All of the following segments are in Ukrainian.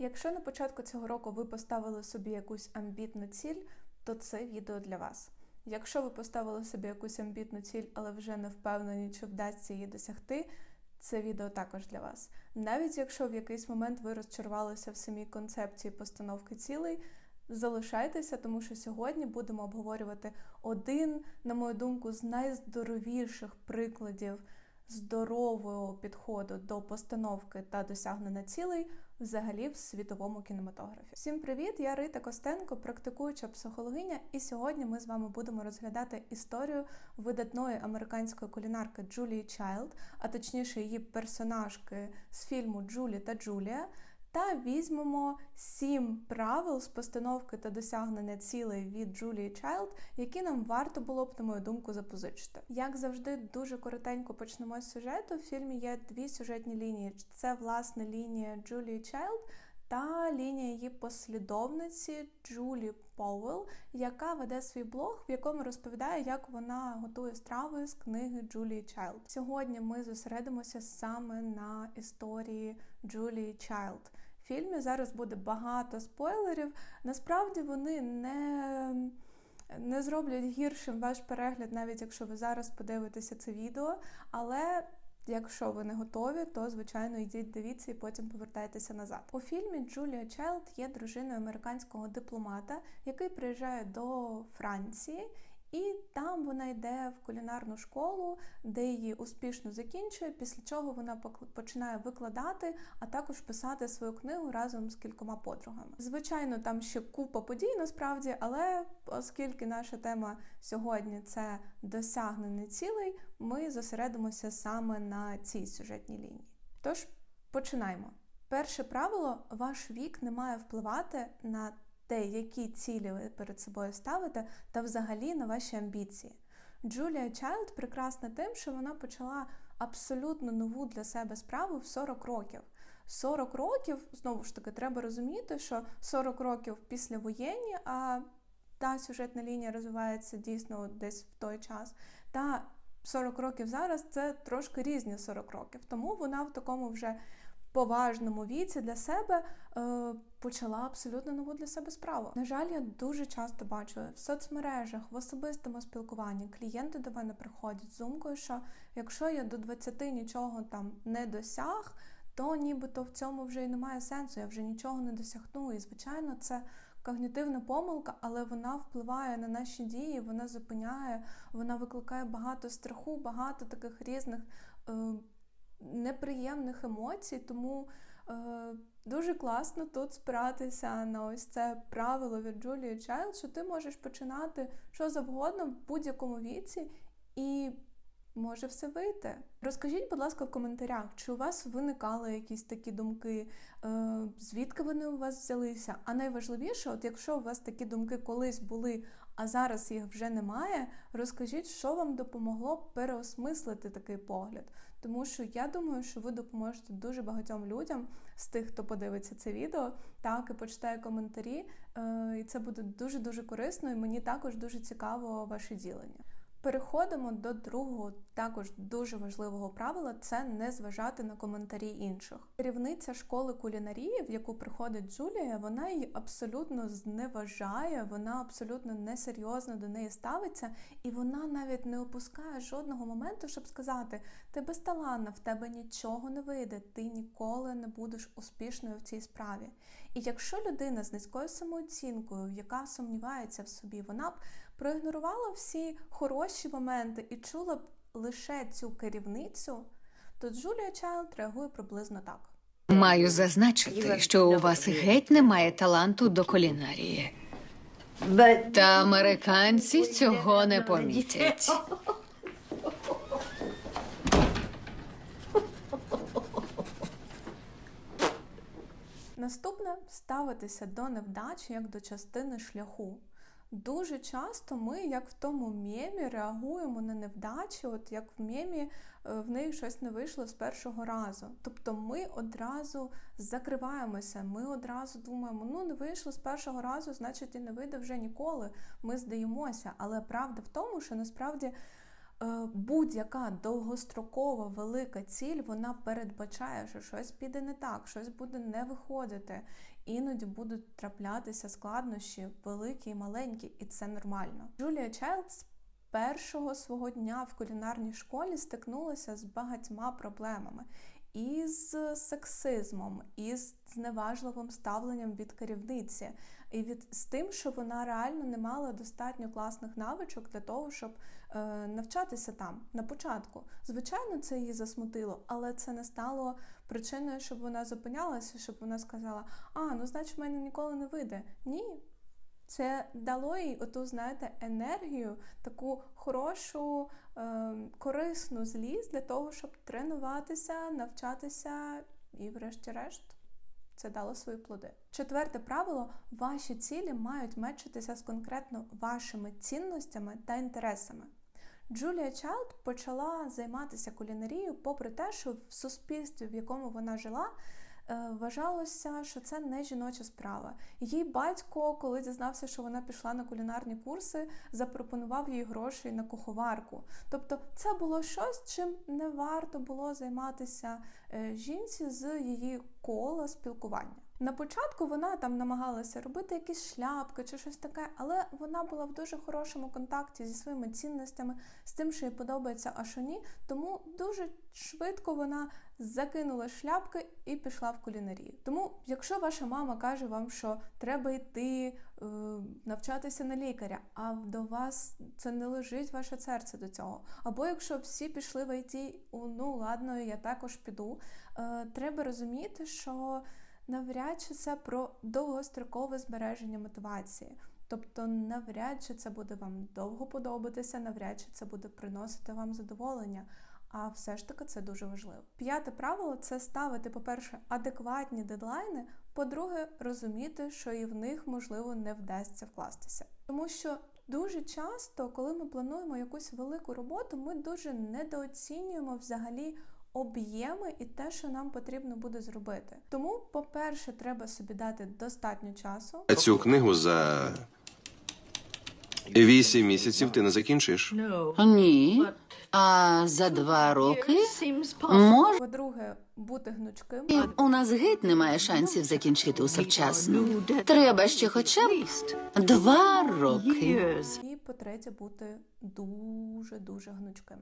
Якщо на початку цього року ви поставили собі якусь амбітну ціль, то це відео для вас. Якщо ви поставили собі якусь амбітну ціль, але вже не впевнені, чи вдасться її досягти, це відео також для вас. Навіть якщо в якийсь момент ви розчарувалися в самій концепції постановки цілей, залишайтеся, тому що сьогодні будемо обговорювати один, на мою думку, з найздоровіших прикладів здорового підходу до постановки та досягнення цілей взагалі в світовому кінематографі. Всім привіт! Я Рита Костенко, практикуюча психологиня, і сьогодні ми з вами будемо розглядати історію видатної американської кулінарки Джулії Чайлд, а точніше її персонажки з фільму Джулі та Джулія. Та візьмемо сім правил з постановки та досягнення цілей від Джулії Чайлд, які нам варто було б, на мою думку, запозичити. Як завжди, дуже коротенько почнемо з сюжету. В фільмі є дві сюжетні лінії: це власне лінія Джулії Чайлд та лінія її послідовниці Джулі Повел, яка веде свій блог, в якому розповідає, як вона готує страви з книги Джулії Чайлд. Сьогодні ми зосередимося саме на історії Джулії Чайлд. В фільмі зараз буде багато спойлерів. Насправді вони не не зроблять гіршим ваш перегляд, навіть якщо ви зараз подивитеся це відео. Але Якщо ви не готові, то звичайно йдіть, дивіться і потім повертайтеся назад. У фільмі Джулія Чайлд є дружиною американського дипломата, який приїжджає до Франції. І там вона йде в кулінарну школу, де її успішно закінчує, після чого вона починає викладати, а також писати свою книгу разом з кількома подругами. Звичайно, там ще купа подій насправді, але оскільки наша тема сьогодні це досягнення цілей, ми зосередимося саме на цій сюжетній лінії. Тож починаємо. Перше правило: ваш вік не має впливати на те, які цілі ви перед собою ставите, та взагалі на ваші амбіції. Джулія Чайлд прекрасна тим, що вона почала абсолютно нову для себе справу в 40 років. 40 років, знову ж таки, треба розуміти, що 40 років після воєнні, а та сюжетна лінія розвивається дійсно десь в той час. Та 40 років зараз це трошки різні 40 років. Тому вона в такому вже поважному віці для себе е, почала абсолютно нову для себе справу. На жаль, я дуже часто бачу в соцмережах, в особистому спілкуванні клієнти до мене приходять з думкою, що якщо я до 20 нічого там не досяг, то нібито в цьому вже й немає сенсу, я вже нічого не досягну. І, звичайно, це когнітивна помилка, але вона впливає на наші дії, вона зупиняє, вона викликає багато страху, багато таких різних. Е, неприємних емоцій, тому е, дуже класно тут спиратися на ось це правило від Джулії Чайлд, що ти можеш починати що завгодно в будь-якому віці і може все вийти. Розкажіть, будь ласка, в коментарях, чи у вас виникали якісь такі думки, е, звідки вони у вас взялися? А найважливіше, от якщо у вас такі думки колись були, а зараз їх вже немає, розкажіть, що вам допомогло переосмислити такий погляд. Тому що я думаю, що ви допоможете дуже багатьом людям з тих, хто подивиться це відео, так і почитає коментарі. Е, і це буде дуже дуже корисно, і мені також дуже цікаво ваше ділення. Переходимо до другого, також дуже важливого правила це не зважати на коментарі інших. Керівниця школи кулінарії, в яку приходить Джулія, вона її абсолютно зневажає, вона абсолютно несерйозно до неї ставиться, і вона навіть не опускає жодного моменту, щоб сказати: ти безталанна, в тебе нічого не вийде, ти ніколи не будеш успішною в цій справі. І якщо людина з низькою самооцінкою, яка сумнівається в собі, вона б проігнорувала всі хороші моменти і чула б лише цю керівницю, то Джулія Чайлд реагує приблизно так. Маю зазначити, що у вас геть немає таланту до кулінарії. Та американці цього не помітять. Наступне ставитися до невдачі як до частини шляху. Дуже часто ми, як в тому мємі, реагуємо на невдачі, от як в мемі е, в неї щось не вийшло з першого разу. Тобто ми одразу закриваємося, ми одразу думаємо, ну не вийшло з першого разу, значить і не вийде вже ніколи. Ми здаємося. Але правда в тому, що насправді Будь-яка довгострокова велика ціль вона передбачає, що щось піде не так, щось буде не виходити. Іноді будуть траплятися складнощі, великі і маленькі, і це нормально. Джулія Чайлдс першого свого дня в кулінарній школі стикнулася з багатьма проблемами. Із сексизмом, із зневажливим ставленням від керівниці, і від з тим, що вона реально не мала достатньо класних навичок для того, щоб е, навчатися там на початку. Звичайно, це її засмутило, але це не стало причиною, щоб вона зупинялася, щоб вона сказала: А, ну значить, в мене ніколи не вийде. Ні. Це дало їй оту, знаєте, енергію, таку хорошу, е, корисну злість для того, щоб тренуватися, навчатися і, врешті-решт, це дало свої плоди. Четверте правило: ваші цілі мають мечитися з конкретно вашими цінностями та інтересами. Джулія Чайлд почала займатися кулінарією, попри те, що в суспільстві, в якому вона жила, е, вважалося, що це не жіноча справа. Її батько, коли дізнався, що вона пішла на кулінарні курси, запропонував їй гроші на куховарку. Тобто, це було щось, чим не варто було займатися е, жінці з її кола спілкування. На початку вона там намагалася робити якісь шляпки чи щось таке, але вона була в дуже хорошому контакті зі своїми цінностями, з тим, що їй подобається, а що ні. Тому дуже швидко вона закинула шляпки і пішла в кулінарію. Тому, якщо ваша мама каже вам, що треба йти навчатися на лікаря, а до вас це не лежить ваше серце до цього. Або якщо всі пішли в ІТ, ну ладно, я також піду. Е, треба розуміти, що навряд чи це про довгострокове збереження мотивації. Тобто, навряд чи це буде вам довго подобатися, навряд чи це буде приносити вам задоволення. А все ж таки це дуже важливо. П'яте правило це ставити, по-перше, адекватні дедлайни. По-друге, розуміти, що і в них можливо не вдасться вкластися. Тому що дуже часто, коли ми плануємо якусь велику роботу, ми дуже недооцінюємо взагалі об'єми і те, що нам потрібно буде зробити. Тому, по-перше, треба собі дати достатньо часу. Цю книгу за вісім місяців ти не закінчиш. Ні. А за два роки може По-друге, бути гнучким. у нас геть немає шансів закінчити усе вчасно. Треба ще хоча б два роки. І по-третє, бути дуже дуже гнучким.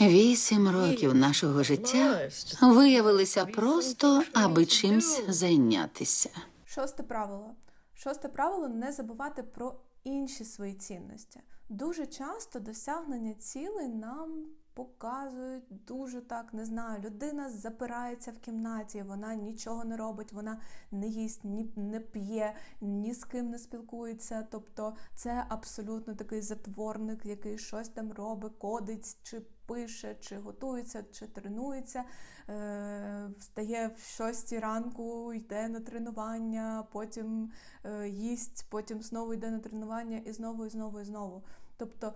Вісім років нашого життя виявилися просто, аби чимсь зайнятися. Шосте правило. Шосте правило не забувати про інші свої цінності. Дуже часто досягнення цілей нам показують дуже так, не знаю, людина запирається в кімнаті, вона нічого не робить, вона не їсть, ні не п'є, ні з ким не спілкується. Тобто це абсолютно такий затворник, який щось там робить, кодить чи пише, чи готується, чи тренується, е, встає в 6 ранку, йде на тренування, потім е, їсть, потім знову йде на тренування і знову, і знову, і знову. Тобто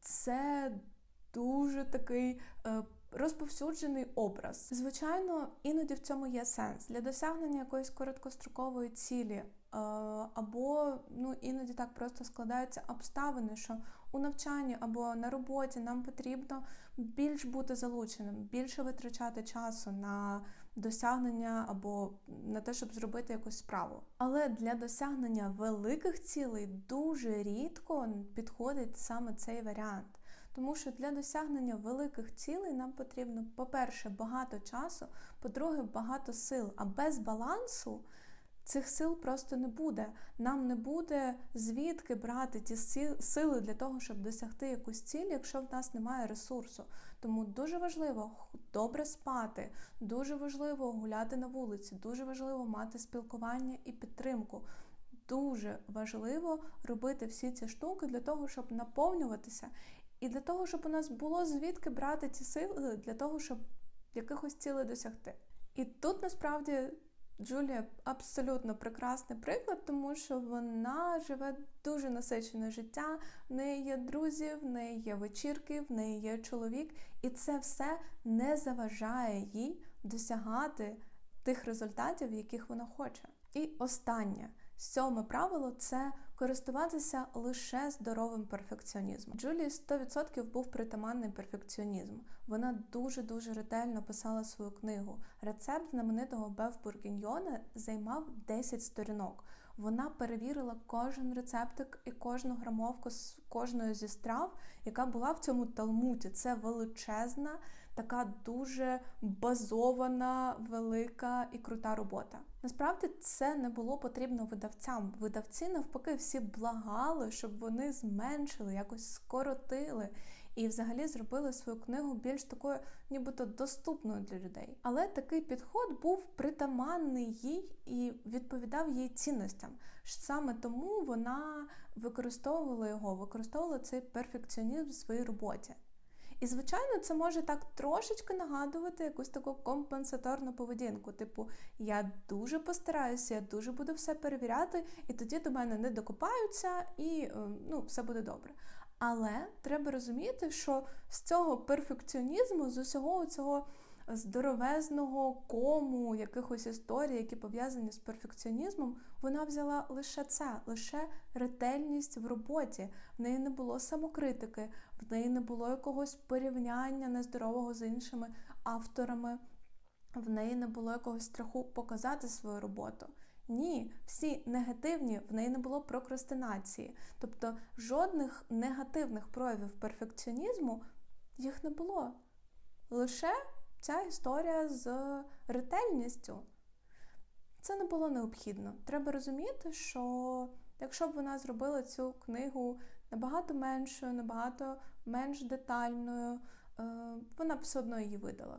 це дуже такий е, розповсюджений образ. Звичайно, іноді в цьому є сенс для досягнення якоїсь короткострокової цілі. е, Або ну іноді так просто складаються обставини, що у навчанні або на роботі нам потрібно більш бути залученим, більше витрачати часу на досягнення або на те, щоб зробити якусь справу. Але для досягнення великих цілей дуже рідко підходить саме цей варіант. Тому що для досягнення великих цілей нам потрібно, по-перше, багато часу, по-друге, багато сил. А без балансу цих сил просто не буде. Нам не буде звідки брати ті сили для того, щоб досягти якусь ціль, якщо в нас немає ресурсу. Тому дуже важливо добре спати, дуже важливо гуляти на вулиці, дуже важливо мати спілкування і підтримку. Дуже важливо робити всі ці штуки для того, щоб наповнюватися, і для того, щоб у нас було звідки брати ці сили для того, щоб якихось цілей досягти. І тут насправді Джулія абсолютно прекрасний приклад, тому що вона живе дуже насичене життя. В неї є друзі, в неї є вечірки, в неї є чоловік, і це все не заважає їй досягати тих результатів, яких вона хоче. І останнє сьоме правило це користуватися лише здоровим перфекціонізмом. Джулії 100% був притаманний перфекціонізм. Вона дуже дуже ретельно писала свою книгу. Рецепт знаменитого беф бургіньйона займав 10 сторінок. Вона перевірила кожен рецептик і кожну грамовку з кожної зі страв, яка була в цьому талмуді. Це величезна, така дуже базована, велика і крута робота. Насправді це не було потрібно видавцям. Видавці навпаки всі благали, щоб вони зменшили, якось скоротили і взагалі зробили свою книгу більш такою, нібито доступною для людей. Але такий підход був притаманний їй і відповідав її цінностям. Саме тому вона використовувала його, використовувала цей перфекціонізм в своїй роботі. І, звичайно, це може так трошечки нагадувати якусь таку компенсаторну поведінку. Типу, я дуже постараюся, я дуже буду все перевіряти, і тоді до мене не докопаються, і е, ну, все буде добре. Але треба розуміти, що з цього перфекціонізму, з усього цього здоровезного кому якихось історій, які пов'язані з перфекціонізмом, вона взяла лише це, лише ретельність в роботі. В неї не було самокритики, в неї не було якогось порівняння нездорового з іншими авторами, в неї не було якогось страху показати свою роботу. Ні, всі негативні, в неї не було прокрастинації. Тобто жодних негативних проявів перфекціонізму їх не було. Лише ця історія з ретельністю. Це не було необхідно. Треба розуміти, що якщо б вона зробила цю книгу набагато меншою, набагато менш детальною, е, вона б все одно її видала.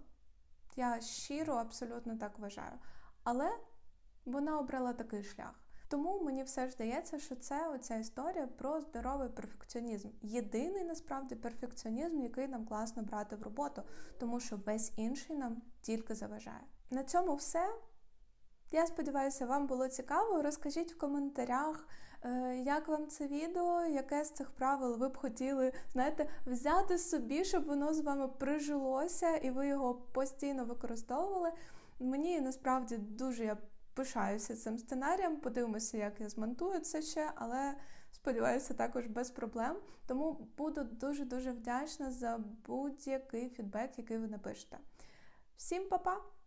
Я щиро абсолютно так вважаю. Але вона обрала такий шлях. Тому мені все ж здається, що це оця історія про здоровий перфекціонізм. Єдиний насправді перфекціонізм, який нам класно брати в роботу, тому що весь інший нам тільки заважає. На цьому все. Я сподіваюся, вам було цікаво. Розкажіть в коментарях, е, як вам це відео, яке з цих правил ви б хотіли, знаєте, взяти собі, щоб воно з вами прижилося і ви його постійно використовували. Мені насправді дуже я пишаюся цим сценарієм. Подивимося, як я змонтую це ще, але сподіваюся, також без проблем. Тому буду дуже-дуже вдячна за будь-який фідбек, який ви напишете. Всім па-па!